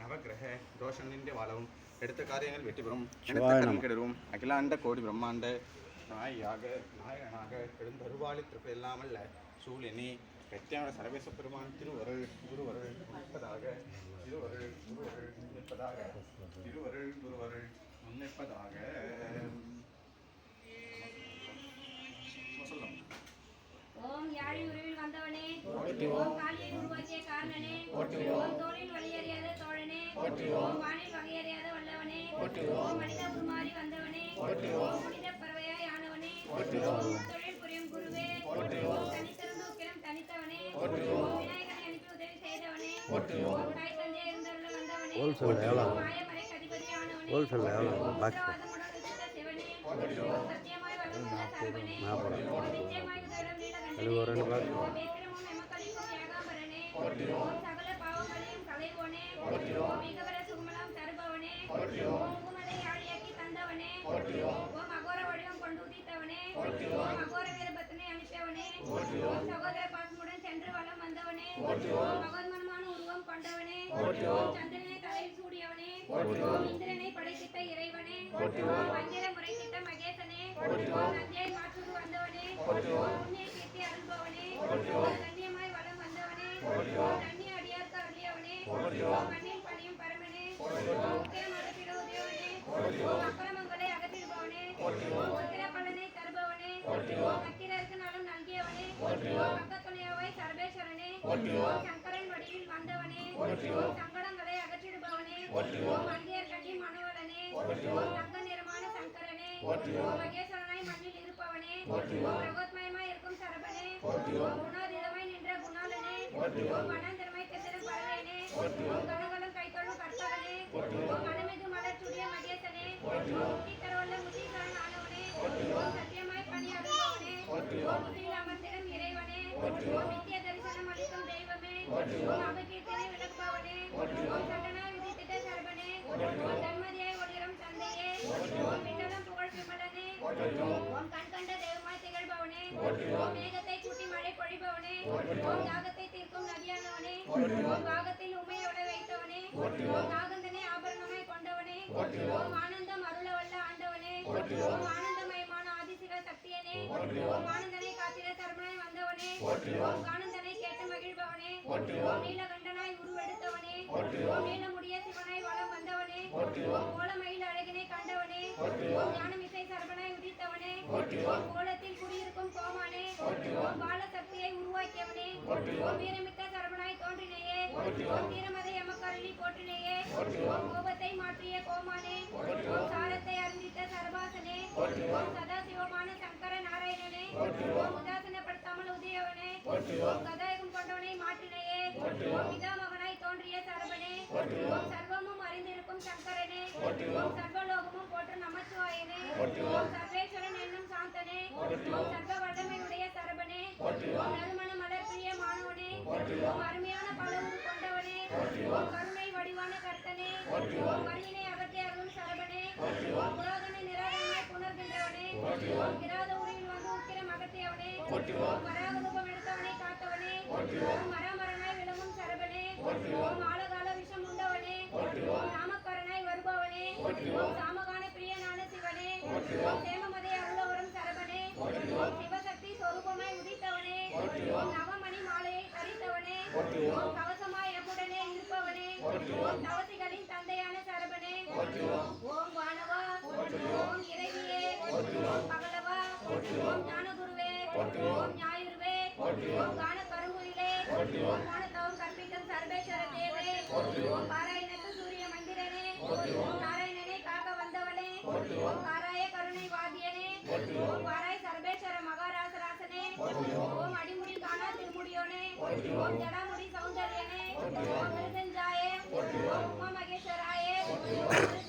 നവഗ്രഹ ദോഷങ്ങളിൻ്റെ വളവും എടുത്ത കാര്യങ്ങൾ വെട്ടിപെറും കെടുറും അഖിലാണ്ട കോടി ബ്രഹ്മാണ്ട് നായിയാക നായകനാക എഴുന്തരുവാളി തൃപ്പ എല്ലാമല്ല സൂര്യനെ பெற்றான சரவேச பெருமான் திருவருள் குருவருள் முன்னிப்பதாக திருவருள் குருவருள் முன்னிப்பதாக திருவருள் குருவருள் முன்னிப்பதாக சொல்லலாம் ஓம் யாழி உருவில் வந்தவனே ஓம் காளியை உருவாக்கிய காரணனே ஓம் தோளில் வழியறியாத தோழனே ஓம் வானில் வகையறியாத வல்லவனே ஓம் மனித உருமாறி வந்தவனே ஓம் புனித பறவையாய் ஆனவனே ஓம் ஓம் அகோர வடிவம் கொண்டு உதித்தவனே ஓம் அகோர வீரபத்தனை அனுப்பியவனே ஓம் சகோதர பாசமுடன் சென்று வலம் வந்தவனே ஓம் கொண்டவனே. சந்திரனை சூடியவனே. ஓம் இந்திரனை படைத்திட்ட இறைவனே. வஞ்சிர முறைத்திட்ட மகேசனே. ஓம் நஞ்சை மாற்றுடு வந்தவனே. புண்ணிய கீர்த்தி அருள்பவனே. ஓம் கண்ணியமாய் வலம் வந்தவனே. ஓம் கண்ணிய அடியார்க்கு அருளியவனே மண்ணில் பணியும் பரமனே. உக்கிரம் அகற்றிட உதயவனே அக்கிரமங்களை அகற்றிடுபவனே. உத்திர பலனை தருபவனே. நக்கிரருக்கு நலம் நல்கியவனே. சர்வேஸ்வரனே. வடிவில் ஓம் சங்கடங்களை அகற்றிடுபவனே ஓம் மல்லியர் கட்டி மனவலனே ஓம் தங்க நிறமான சங்கரனே ஓம் மகேஸ்வரனாய் மண்ணில் இருப்பவனே பிரகோத்மயமாய் இருக்கும் சரபனே ஓம் குணாதிதமாய் நின்ற குணாலனே ஓம் வனந்திரமாய் கத்திரம் பரவேனே ஓம் கனகலம் கைத்தொழும் கற்பகனே ஓம் மனமிகு மலர்ச்சுடிய மகேசனே முத்தீஸ்வரன் ஆனவனே ஓம் சத்தியமாய் பணி அருள்பவனே ஓம் முதியில் அமர்ந்திடும் இறைவனே நித்திய தரிசனம் அளிக்கும் தெய்வமே விமலனே ஓம் கண் கண்ட தெய்வமாய் திகழ்பவனே ஓம் மேகத்தை கூட்டி மழை பொழிபவனே ஓம் தாகத்தை தீர்க்கும் நதியானவனே ஓம் பாகத்தில் உமையோட வைத்தவனே ஓம் நாகந்தனை ஆபரணமாய் கொண்டவனே ஓம் ஆனந்தம் அருள வல்ல ஆண்டவனே ஓம் ஆனந்தமயமான ஆதிசிவ சக்தியனே ஓம் ஆனந்தனை காத்திர சரவணாய் வந்தவனே ஓம் ஆனந்தனை கேட்டு மகிழ்பவனே நீலகண்டனாய் உருவெடுத்தவனே சிவனாய் வலம் வந்தவனே ஓம் கோலமயில் அழகினை கண்டவனே ஓம் ஞானமிசை சரவணாய் உதித்தவனே ஓம் கோலத்தில் குடியிருக்கும் கோமானே ஓம் பாலசக்தியை உருவாக்கியவனே ஓம் வீரமிக்க சரவணாய் தோன்றினேயே ஓம் வீரமதை எமக்கருளி போற்றினேயே ஓம் கோபத்தை மாற்றிய கோமானே ஓம் சாரத்தை அறிந்தித்த சரபாசனே ஓம் சதாசிவமான சங்கர நாராயணனே ஓம் உதாசனப்படுத்தாமல் உதயவனே ஓம் கதாயகம் கொண்டவனை மாற்றினேயே ஓம் பிதாமகனாய் தோன்றிய சரபனே ஓம் சர்வமும் அறிந்திருக்கும் சங்கரனே ஓம் சர்வலோகமும் போற்றும் நமச்சிவாயனே ஓம் சர்வேஸ்வரன் என்னும் சாந்தனே ஓம் சர்வ வல்லமையுடைய சரபனே ஓம் அருமையான பலவும் கொண்டவனே. ஓம் கருணை வடிவான கர்த்தனே. ஓம் வரியினை அகற்றி அருளும் சரபனே ஓம் புராதனை நிராகரமாய் புணர்கின்றவனே. ஓம் கிராத உரையில் வந்து உக்கிரம் அகற்றியவனே. ஓம் வராக ரூபம் எடுத்தவனை காத்தவனே. ஓம் விளங்கும் சரபனே ஓம் போற்றுவோம் போற்றுவோம் போற்றுவோம் போற்றுவோம் போற்றுவோம் போற்றுவோம் போற்றுவோம் வாராய கருணைவாதியனே போற்றுவோம் வாராய சர்வேஸ்வர மகாராசராசனே போற்றுவோம் ஓம் அடிமுடி காணா திருமுடியோனே போற்றுவோம் ஜடாமுடி சௌந்தர்யனே போற்றுவோம் மிருதஞ்சாயே போற்றுவோம் உமா மகேஸ்வராயே போற்றுவோம்